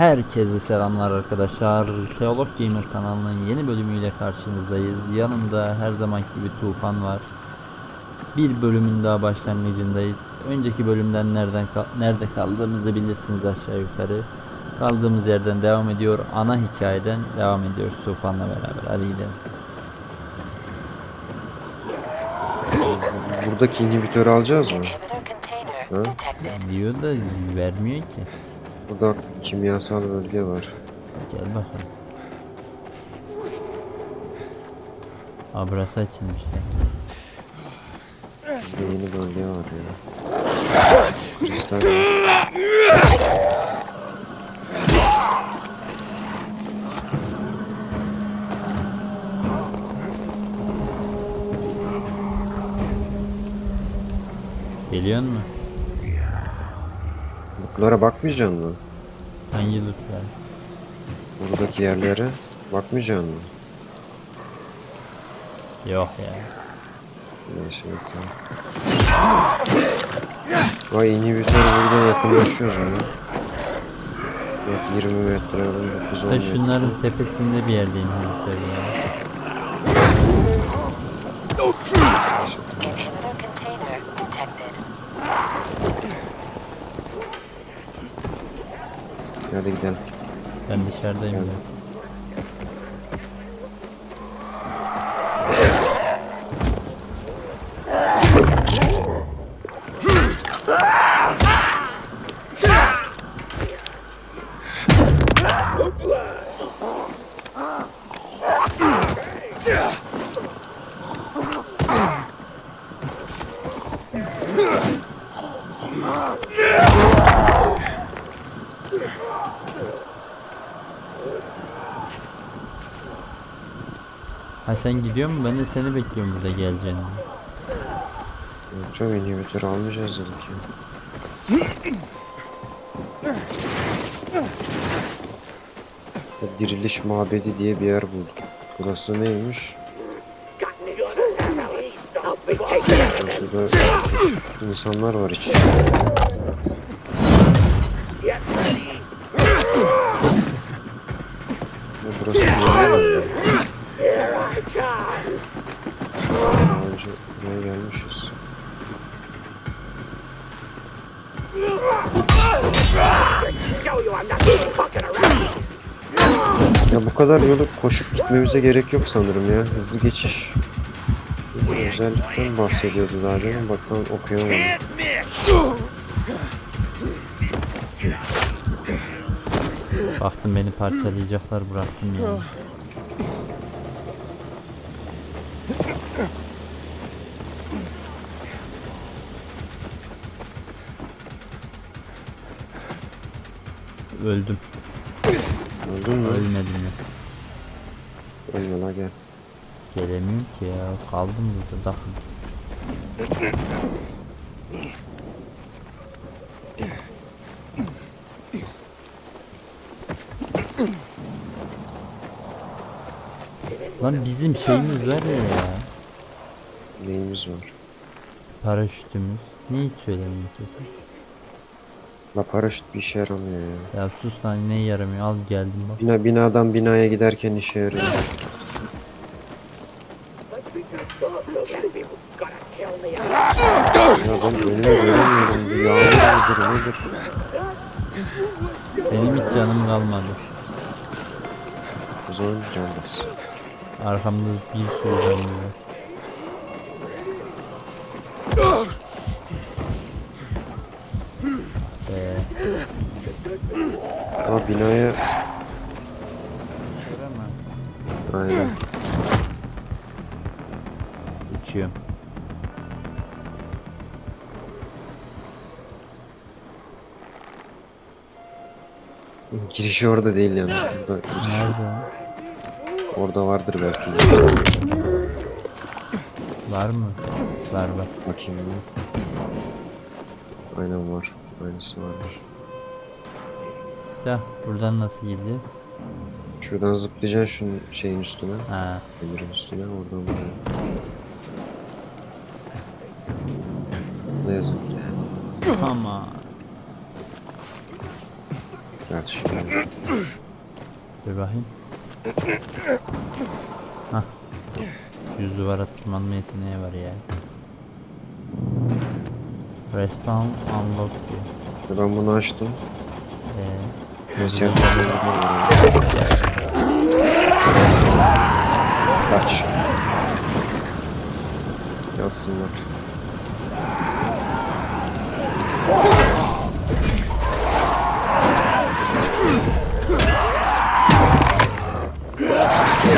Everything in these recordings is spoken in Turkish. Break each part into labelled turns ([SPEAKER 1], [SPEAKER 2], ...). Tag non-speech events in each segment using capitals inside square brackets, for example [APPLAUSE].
[SPEAKER 1] Herkese selamlar arkadaşlar. Teolog Gamer kanalının yeni bölümüyle karşınızdayız. Yanımda her zamanki gibi Tufan var. Bir bölümün daha başlangıcındayız. Önceki bölümden nereden nerede kaldığımızı bilirsiniz aşağı yukarı. Kaldığımız yerden devam ediyor. Ana hikayeden devam ediyoruz Tufan'la beraber. Hadi gidelim.
[SPEAKER 2] Buradaki inhibitörü alacağız mı?
[SPEAKER 3] Detected.
[SPEAKER 1] Diyor da vermiyor ki.
[SPEAKER 2] Burada kimyasal bölge var.
[SPEAKER 1] Gel bakalım. Aa burası açılmış ya.
[SPEAKER 2] Burada yeni bölge var ya. Kristal var.
[SPEAKER 1] Geliyor mu?
[SPEAKER 2] Lootlara bakmayacaksın mı?
[SPEAKER 1] Hangi lootlar?
[SPEAKER 2] Buradaki yerlere bakmayacaksın mı?
[SPEAKER 1] Yok ya.
[SPEAKER 2] Neyse tamam. Vay inhibitör burada yakınlaşıyoruz ama. Yok 20 metre, 19 10
[SPEAKER 1] Da
[SPEAKER 2] metre.
[SPEAKER 1] şunların tepesinde bir yerdeyim tabii ya.
[SPEAKER 3] Container detected.
[SPEAKER 2] Hadi gidelim.
[SPEAKER 1] Ben dışarıdayım ya. Ha sen gidiyor musun? Ben de seni bekliyorum burada geleceğini.
[SPEAKER 2] Yok canım inhibitör almayacağız dedik ya. Diriliş mabedi diye bir yer bulduk. Burası neymiş? Şurada insanlar var içinde. Ya bu kadar yolu koşup gitmemize gerek yok sanırım ya. Hızlı geçiş. Özellikten bahsediyordu daha demin. Bakalım okuyamadım.
[SPEAKER 1] Baktım beni parçalayacaklar bıraktım ya. Öldüm.
[SPEAKER 2] Öldün mü?
[SPEAKER 1] Ölmedim ya.
[SPEAKER 2] Ölme la gel.
[SPEAKER 1] Gelemiyorum ki ya. Kaldım burada takım. Lan bizim şeyimiz var ya, ya.
[SPEAKER 2] Neyimiz var?
[SPEAKER 1] Paraşütümüz. Niye hiç söylemiyorsun?
[SPEAKER 2] La paraşüt bir işe yaramıyor ya.
[SPEAKER 1] Ya sus lan ne yaramıyor al geldim bak.
[SPEAKER 2] Bina, binadan binaya giderken işe yarıyor. Ya ben önümü göremiyorum. Bu yağmur mudur nedir?
[SPEAKER 1] Benim hiç canım kalmadı.
[SPEAKER 2] O zaman can bas.
[SPEAKER 1] Arkamda bir sürü canım var.
[SPEAKER 2] Ama binaya... Aynen.
[SPEAKER 1] uçuyorum.
[SPEAKER 2] Girişi orada değil yani. Burada giriş.
[SPEAKER 1] Nerede?
[SPEAKER 2] Orada vardır belki.
[SPEAKER 1] Var mı? Var var.
[SPEAKER 2] Bakayım bir. Aynen var. Aynısı varmış.
[SPEAKER 1] Ya buradan nasıl gideceğiz?
[SPEAKER 2] Şuradan zıplayacaksın şunun şeyin üstüne.
[SPEAKER 1] Ha,
[SPEAKER 2] Demirin üstüne oradan buraya. Ne yazık ki.
[SPEAKER 1] ama
[SPEAKER 2] Gel şimdi.
[SPEAKER 1] Dur bakayım. Hah. Yüz duvara tırmanma yeteneği var ya. Respawn unlock diyor.
[SPEAKER 2] Ben bunu açtım.
[SPEAKER 1] Ee,
[SPEAKER 2] Yapacağım? Kaç. Yansınlar.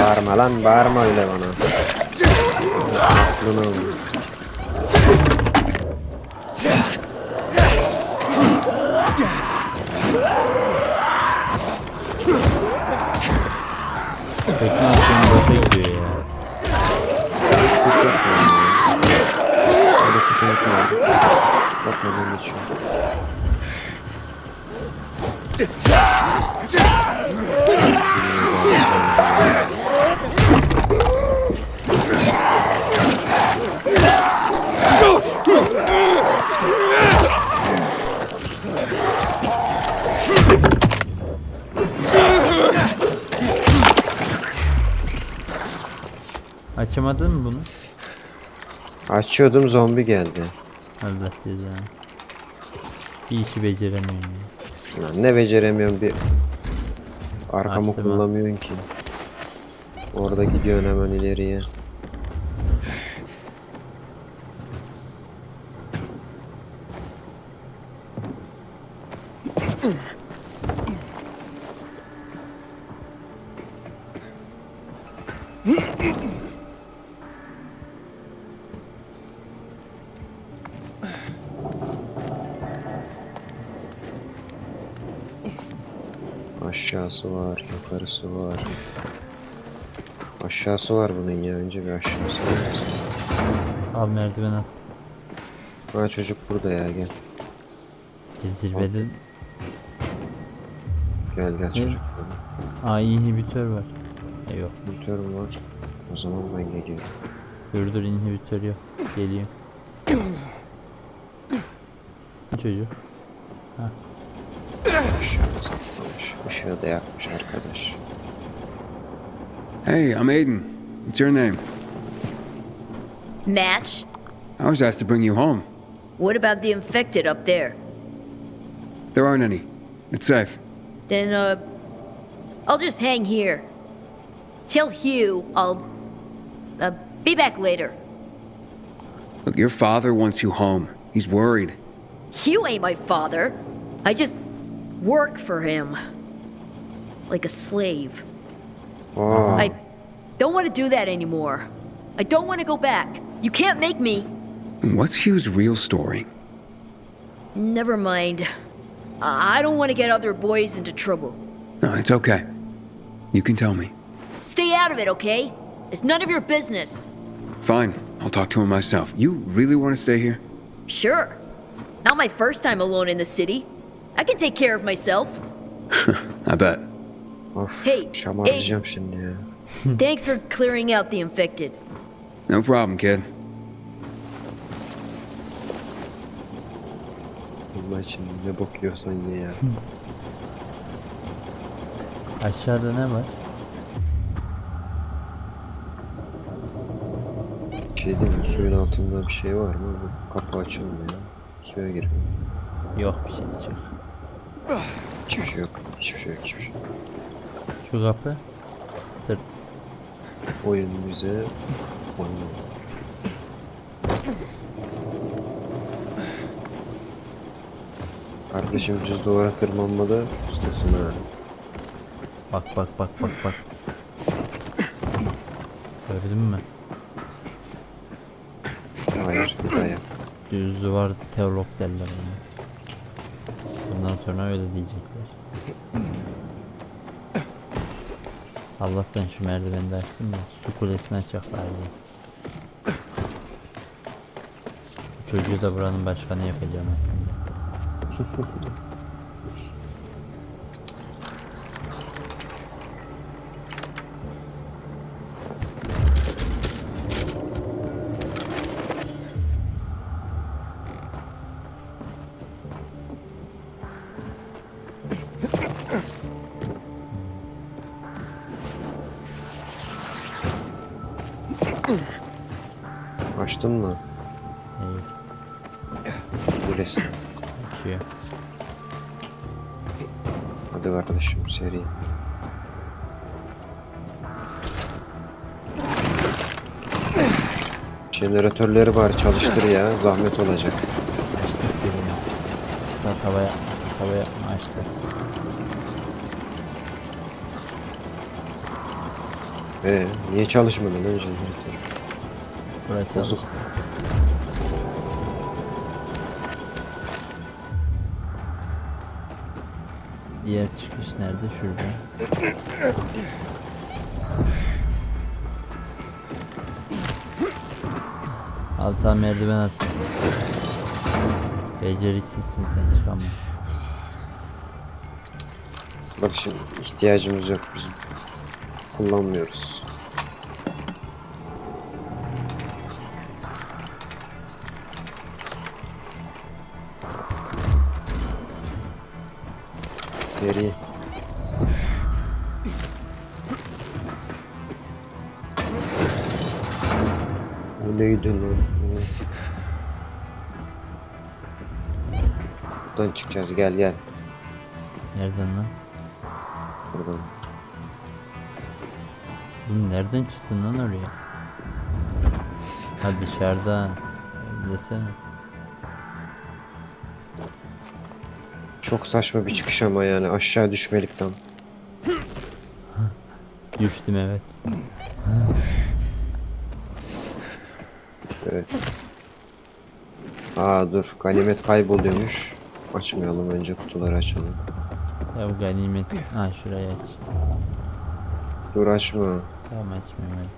[SPEAKER 2] Bağırma lan bağırma öyle bana. Aklını alın. Yapmıyorum. Bakmadan geçiyorum.
[SPEAKER 1] Açamadın mı bunu?
[SPEAKER 2] Açıyordum zombi geldi.
[SPEAKER 1] Allah cezanı. Bir işi beceremiyorum.
[SPEAKER 2] Lan ne beceremiyorum bir arkamı
[SPEAKER 1] Açtım ha.
[SPEAKER 2] kullanmıyorsun ki. Orada gidiyorsun hemen ileriye. Aşağısı var, yukarısı var. Aşağısı var bunun ya. Önce bir aşağısı var.
[SPEAKER 1] Al merdiven at.
[SPEAKER 2] Ha çocuk burada ya gel.
[SPEAKER 1] Zirvede
[SPEAKER 2] Gel gel çocuk burada.
[SPEAKER 1] Aa inhibitör var. E, yok.
[SPEAKER 2] Motorum var. O zaman ben geliyorum.
[SPEAKER 1] Dur dur inhibitör yok. Geliyor. Çocuk.
[SPEAKER 2] Aşağıda saklamış. Işığı da yakmış arkadaş.
[SPEAKER 4] Hey, I'm Aiden. What's your name?
[SPEAKER 5] Match?
[SPEAKER 4] I was asked to bring you home.
[SPEAKER 5] What about the infected up there?
[SPEAKER 4] There aren't any. It's safe.
[SPEAKER 5] Then, uh, I'll just hang here. Tell Hugh I'll, uh, be back later.
[SPEAKER 4] Look, your father wants you home. He's worried.
[SPEAKER 5] Hugh ain't my father. I just work for him. Like a slave.
[SPEAKER 2] Aa,
[SPEAKER 5] I don't want to do that anymore. I don't want to go back. You can't make me.
[SPEAKER 4] What's Hugh's real story?
[SPEAKER 5] Never mind. I don't want to get other boys into trouble.
[SPEAKER 4] No, it's okay. You can tell me.
[SPEAKER 5] Stay out of it, okay? It's none of your business.
[SPEAKER 4] Fine, I'll talk to him myself. You really want to stay here?
[SPEAKER 5] Sure. Not my first time alone in the city. I can take care of myself. [LAUGHS]
[SPEAKER 4] I bet.
[SPEAKER 2] Of.
[SPEAKER 5] Hey,
[SPEAKER 2] Şamarlayacağım şimdi ya.
[SPEAKER 5] Thanks for clearing out the infected.
[SPEAKER 4] No problem, kid.
[SPEAKER 2] Allah için ne bok yiyorsan ye ya.
[SPEAKER 1] Aşağıda ne var?
[SPEAKER 2] Şey değil mi? Suyun altında bir şey var mı? Bu kapı açılmıyor. Suya giriyor.
[SPEAKER 1] Yok bir şey yok.
[SPEAKER 2] Hiçbir şey yok. Hiçbir şey yok. Hiçbir şey yok.
[SPEAKER 1] Şu kapı. Dur.
[SPEAKER 2] Oyun bize oyun Kardeşim düz duvara tırmanmada ustasın ha.
[SPEAKER 1] Bak bak bak bak bak. Gördün mü?
[SPEAKER 2] Hayır bir daha yap.
[SPEAKER 1] Düz duvar teolog derler ona. Bundan sonra öyle diyecekler. Allah'tan şu merdiveni de açtım da su kulesini açacaklar diye. Çocuğu da buranın başkanı yapacağım. [LAUGHS]
[SPEAKER 2] Mı?
[SPEAKER 1] Hayır.
[SPEAKER 2] Bu resim.
[SPEAKER 1] Açıyor.
[SPEAKER 2] Hadi kardeşim seri. Jeneratörleri bari çalıştır ya. Zahmet olacak.
[SPEAKER 1] Açtık birini. Bak hava yapma. Hava yapma açtık.
[SPEAKER 2] Ee, niye çalışmadın lan jeneratör?
[SPEAKER 1] Burası
[SPEAKER 2] Bozuk.
[SPEAKER 1] Diğer çıkış nerede? Şurada. Al sana merdiven at. Beceriksizsin sen çıkamazsın.
[SPEAKER 2] Kardeşim ihtiyacımız yok bizim. Kullanmıyoruz. Seri. Bu neydi lan? Buradan çıkacağız gel gel.
[SPEAKER 1] Nereden lan?
[SPEAKER 2] Buradan.
[SPEAKER 1] Oğlum nereden çıktın lan oraya? Ha dışarıda. Desene.
[SPEAKER 2] Çok saçma bir çıkış ama yani aşağı düşmelikten.
[SPEAKER 1] Düştüm evet.
[SPEAKER 2] Evet. Aa dur ganimet kayboluyormuş. Açmayalım önce kutuları açalım.
[SPEAKER 1] Ya bu ganimet. Ha şuraya aç.
[SPEAKER 2] Dur açma.
[SPEAKER 1] Tamam açmıyorum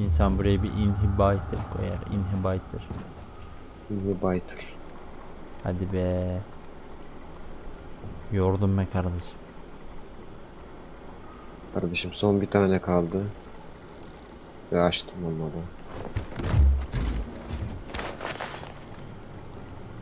[SPEAKER 1] İnsan buraya bir inhibitor koyar. Inhibitor.
[SPEAKER 2] Inhibitor.
[SPEAKER 1] Hadi be. Yordum be kardeşim.
[SPEAKER 2] Kardeşim son bir tane kaldı. Ve açtım onları.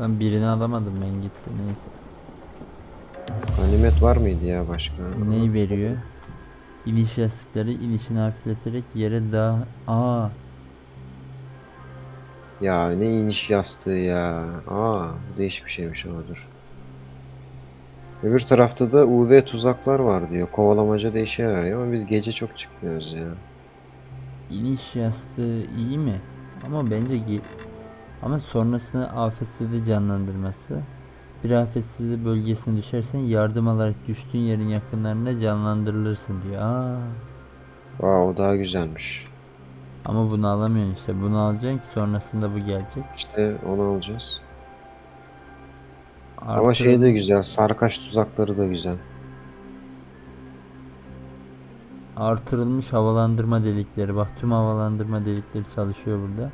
[SPEAKER 1] Ben birini alamadım ben gitti neyse.
[SPEAKER 2] Ganimet var mıydı ya başka?
[SPEAKER 1] Neyi veriyor? İniş yastıkları inişini hafifleterek yere daha... Aa
[SPEAKER 2] Ya ne iniş yastığı ya. Aa bu değişik bir şeymiş ama dur. Öbür tarafta da UV tuzaklar var diyor. Kovalamaca da işe yarar ama biz gece çok çıkmıyoruz ya.
[SPEAKER 1] iniş yastığı iyi mi? Ama bence ge- ama sonrasında afetsizliği canlandırması. Bir afetsizliği bölgesine düşersen yardım alarak düştüğün yerin yakınlarında canlandırılırsın diyor. Aa.
[SPEAKER 2] Aa o daha güzelmiş.
[SPEAKER 1] Ama bunu alamıyorsun işte. Bunu alacaksın ki sonrasında bu gelecek.
[SPEAKER 2] İşte onu alacağız. Ama
[SPEAKER 1] Artırıl-
[SPEAKER 2] şey de güzel. Sarkaç tuzakları da güzel.
[SPEAKER 1] Artırılmış havalandırma delikleri. Bak tüm havalandırma delikleri çalışıyor burada.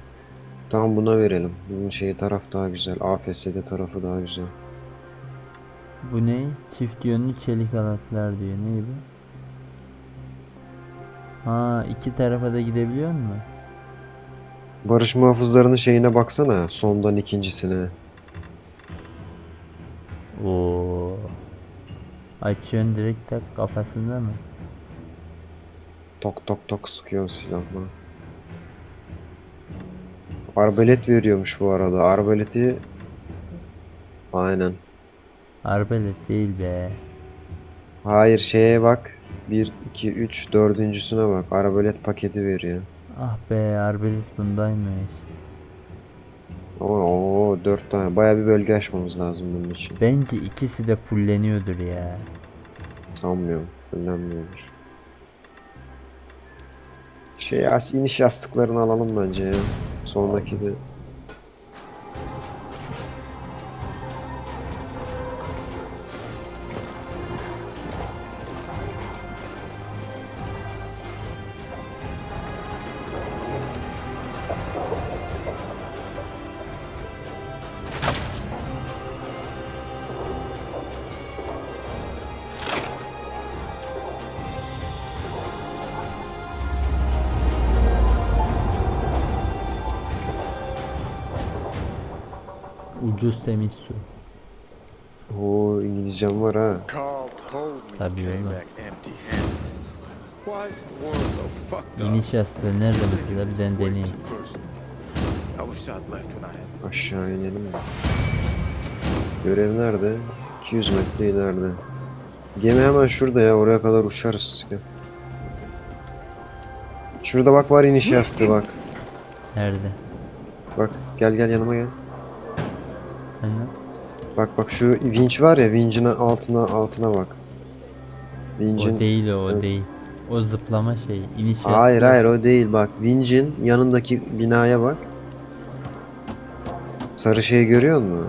[SPEAKER 2] Tamam buna verelim. Bunun şeyi taraf daha güzel. AFS'de tarafı daha güzel.
[SPEAKER 1] Bu ne? Çift yönlü çelik halatlar diyor. Ne bu? Ha iki tarafa da gidebiliyor mu?
[SPEAKER 2] Barış muhafızlarının şeyine baksana. Sondan ikincisine.
[SPEAKER 1] Oo. Açıyorsun direkt tak kafasında mı?
[SPEAKER 2] Tok tok tok sıkıyor silahla. Arbalet veriyormuş bu arada. Arbaleti Aynen.
[SPEAKER 1] Arbelet değil be.
[SPEAKER 2] Hayır şeye bak. 1, 2, 3, dördüncüsüne bak. Arbalet paketi veriyor.
[SPEAKER 1] Ah be arbelet bundaymış.
[SPEAKER 2] Oo, 4 tane. Baya bir bölge açmamız lazım bunun için.
[SPEAKER 1] Bence ikisi de fulleniyordur ya.
[SPEAKER 2] Sanmıyorum. Fullenmiyordur. Şey aç, iniş yastıklarını alalım bence ya. Sonraki de
[SPEAKER 1] Ucuz temiz su.
[SPEAKER 2] Oo İngilizcem var ha.
[SPEAKER 1] Tabii oğlum. İniş yastığı nerede mesela bir tane
[SPEAKER 6] had
[SPEAKER 2] Aşağı inelim mi? Görev nerede? 200 metre ileride. Gemi hemen şurada ya. Oraya kadar uçarız. Gel. Şurada bak var iniş yastığı bak.
[SPEAKER 1] Nerede?
[SPEAKER 2] Bak gel gel yanıma gel. Bak bak şu vinç var ya vincin altına altına bak. Vincin
[SPEAKER 1] O değil o, o
[SPEAKER 2] Evet.
[SPEAKER 1] değil. O zıplama şey. iniş.
[SPEAKER 2] Hayır hayır o değil bak. Vincin yanındaki binaya bak. Sarı şeyi görüyor musun?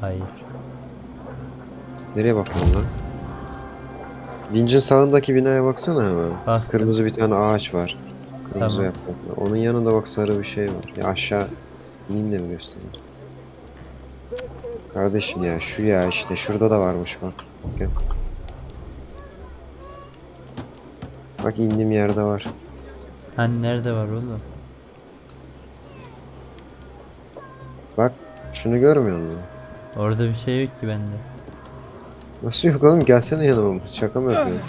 [SPEAKER 1] Hayır.
[SPEAKER 2] Nereye bakıyorsun lan? Vincin sağındaki binaya baksana hemen.
[SPEAKER 1] Baktım.
[SPEAKER 2] Kırmızı bir tane ağaç var. Kırmızı
[SPEAKER 1] Tamam.
[SPEAKER 2] yapraklı. Onun yanında bak sarı bir şey var. Ya aşağı ineyim de mi göstereyim? Kardeşim ya şu ya işte şurada da varmış bak. Gel. Bak indiğim yerde var.
[SPEAKER 1] Hani nerede var oğlum?
[SPEAKER 2] Bak şunu görmüyor musun?
[SPEAKER 1] Orada bir şey yok ki bende.
[SPEAKER 2] Nasıl yok oğlum gelsene yanıma. Şaka mı yapıyorsun?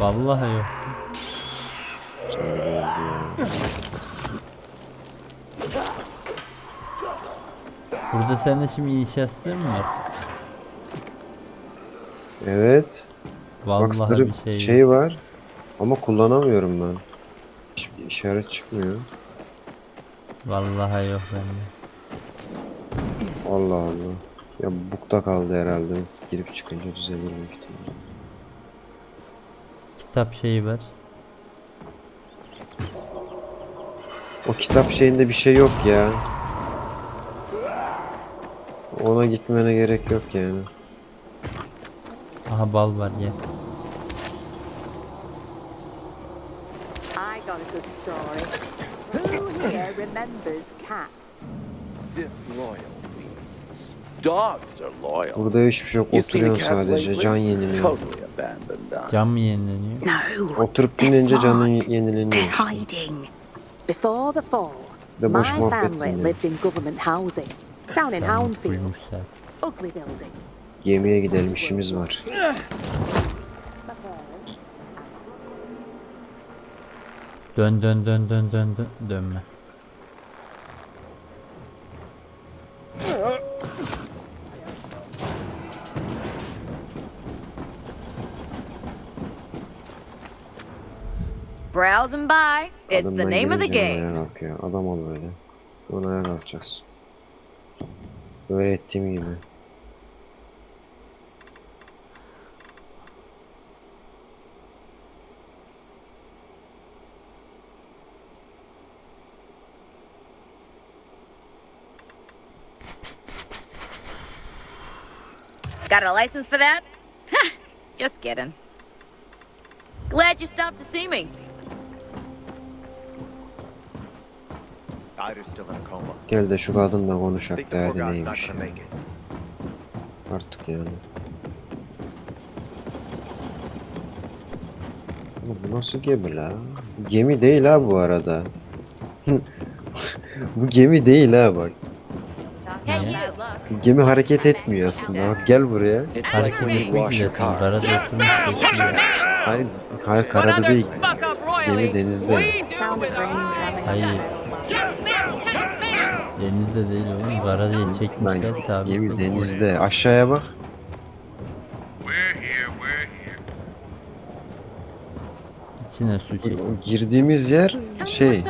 [SPEAKER 1] Vallahi yok. Burada sende şimdi iniş yastığı mı var?
[SPEAKER 2] Evet.
[SPEAKER 1] Vallahi
[SPEAKER 2] Bak sarı
[SPEAKER 1] bir şey,
[SPEAKER 2] şey, var. Ama kullanamıyorum ben. Hiçbir işaret çıkmıyor.
[SPEAKER 1] Vallahi yok bende.
[SPEAKER 2] Allah Allah. Ya bukta kaldı herhalde. Girip çıkınca düzelir büyük ihtimalle.
[SPEAKER 1] Kitap şeyi var.
[SPEAKER 2] O kitap şeyinde bir şey yok ya. Ona gitmene gerek yok yani.
[SPEAKER 1] Aha bal var ya.
[SPEAKER 7] I got a good story. Who here remembers Cat?
[SPEAKER 6] disloyal beasts. Dogs are loyal.
[SPEAKER 2] Burada hiçbir şey yok. Oturuyorsun sadece. Can yeniliyor.
[SPEAKER 1] Cam mı yenileniyor?
[SPEAKER 7] No.
[SPEAKER 2] Oturup dinlenince canın yenileniyor. İşte.
[SPEAKER 7] hiding. Before the fall, my family lived in government housing down in Houndfield. Ugly building.
[SPEAKER 2] Gemiye gidelim işimiz var.
[SPEAKER 1] Dön dön dön dön dön dön dönme.
[SPEAKER 5] Browsing by. It's the name of the game.
[SPEAKER 2] Adam ol böyle. Ona ayağa kalkacaksın. Böyle ettiğim gibi.
[SPEAKER 5] Got a license for that? [LAUGHS] Just kidding. Glad you stopped to see me.
[SPEAKER 2] Gel de şu kadınla konuşak derdi neymiş
[SPEAKER 8] gonna
[SPEAKER 2] ya.
[SPEAKER 8] make it.
[SPEAKER 2] Artık yani. Oğlum Bu nasıl gemi la? Bu gemi değil ha bu arada. [LAUGHS] bu gemi değil ha bak. Gemi hareket etmiyor aslında. Bak gel buraya.
[SPEAKER 1] Hareket
[SPEAKER 4] car.
[SPEAKER 1] Karada bekliyor.
[SPEAKER 2] Hayır, hayır karada değil. Gemi denizde.
[SPEAKER 1] Hayır. Denizde değil oğlum. Kara değil çekmişler sabit.
[SPEAKER 2] gemi denizde. Aşağıya bak.
[SPEAKER 1] İçine su çek.
[SPEAKER 2] Girdiğimiz yer şey.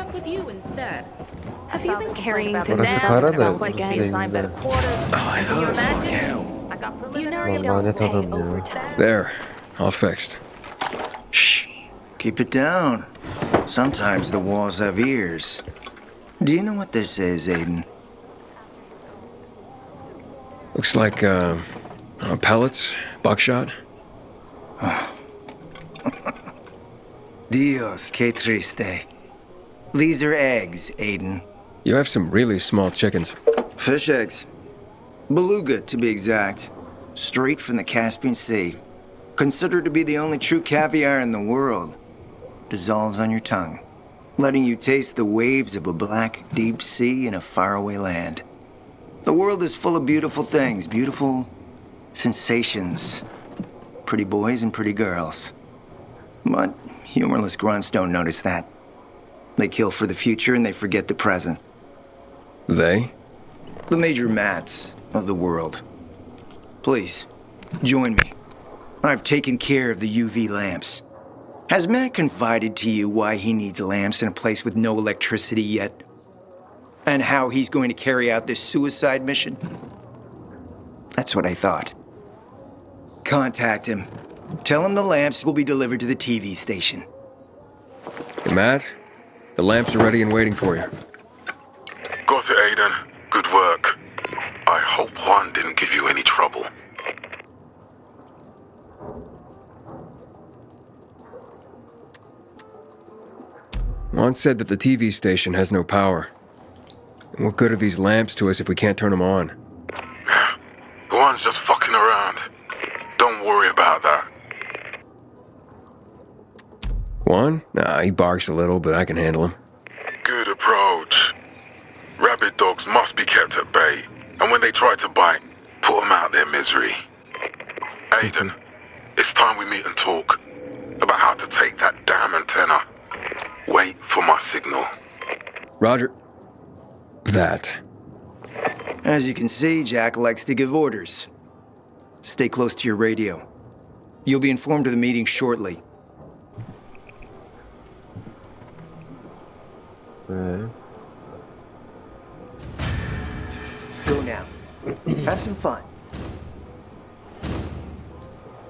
[SPEAKER 5] Have you been carrying
[SPEAKER 7] About the
[SPEAKER 2] Orası
[SPEAKER 7] down
[SPEAKER 2] kara da
[SPEAKER 7] about
[SPEAKER 2] burası
[SPEAKER 7] again,
[SPEAKER 2] denizde.
[SPEAKER 7] signed better quarters.
[SPEAKER 6] I
[SPEAKER 7] Can you
[SPEAKER 6] heard
[SPEAKER 7] imagine?
[SPEAKER 6] hell.
[SPEAKER 7] I got
[SPEAKER 5] You know
[SPEAKER 7] preliminary
[SPEAKER 5] you
[SPEAKER 7] don't
[SPEAKER 2] Lanet
[SPEAKER 7] pay
[SPEAKER 2] adam ya.
[SPEAKER 7] overtime.
[SPEAKER 4] There, all fixed.
[SPEAKER 8] Shh. Keep it down. Sometimes the walls have ears. Do you know what this is, Aiden?
[SPEAKER 4] Looks like uh, pellets, buckshot. [LAUGHS]
[SPEAKER 8] Dios, que triste. These are eggs, Aiden.
[SPEAKER 4] You have some really small chickens.
[SPEAKER 8] Fish eggs. Beluga, to be exact. Straight from the Caspian Sea. Considered to be the only true caviar in the world. Dissolves on your tongue, letting you taste the waves of a black, deep sea in a faraway land. The world is full of beautiful things, beautiful sensations. Pretty boys and pretty girls. But humorless grunts don't notice that. They kill for the future and they forget the present.
[SPEAKER 4] They?
[SPEAKER 8] The major mats of the world. Please, join me. I've taken care of the UV lamps. Has Matt confided to you why he needs lamps in a place with no electricity yet? And how he's going to carry out this suicide mission? That's what I thought. Contact him. Tell him the lamps will be delivered to the TV station.
[SPEAKER 4] Hey, Matt? The lamps are ready and waiting for you.
[SPEAKER 9] Got it, Aiden. Good work. I hope Juan didn't give you any trouble.
[SPEAKER 4] Juan said that the TV station has no power. What good are these lamps to us if we can't turn them on? [SIGHS]
[SPEAKER 9] One's just fucking around. Don't worry about that.
[SPEAKER 4] Juan? Nah, he barks a little, but I can handle him.
[SPEAKER 9] Good approach. Rabid dogs must be kept at bay, and when they try to bite, put them out their misery. Aiden, [LAUGHS] it's time we meet and talk about how to take that damn antenna. Wait for my signal.
[SPEAKER 4] Roger. That.
[SPEAKER 8] As you can see, Jack likes to give orders. Stay close to your radio. You'll be informed of the meeting shortly.
[SPEAKER 2] Ee,
[SPEAKER 8] Go now. [CLEARS THROAT] Have some fun.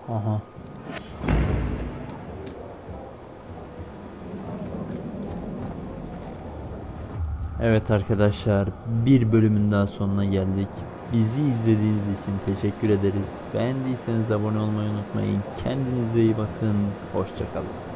[SPEAKER 1] Aha. Evet arkadaşlar bir bölümün daha sonuna geldik. Bizi izlediğiniz için teşekkür ederiz. Beğendiyseniz abone olmayı unutmayın. Kendinize iyi bakın. Hoşçakalın.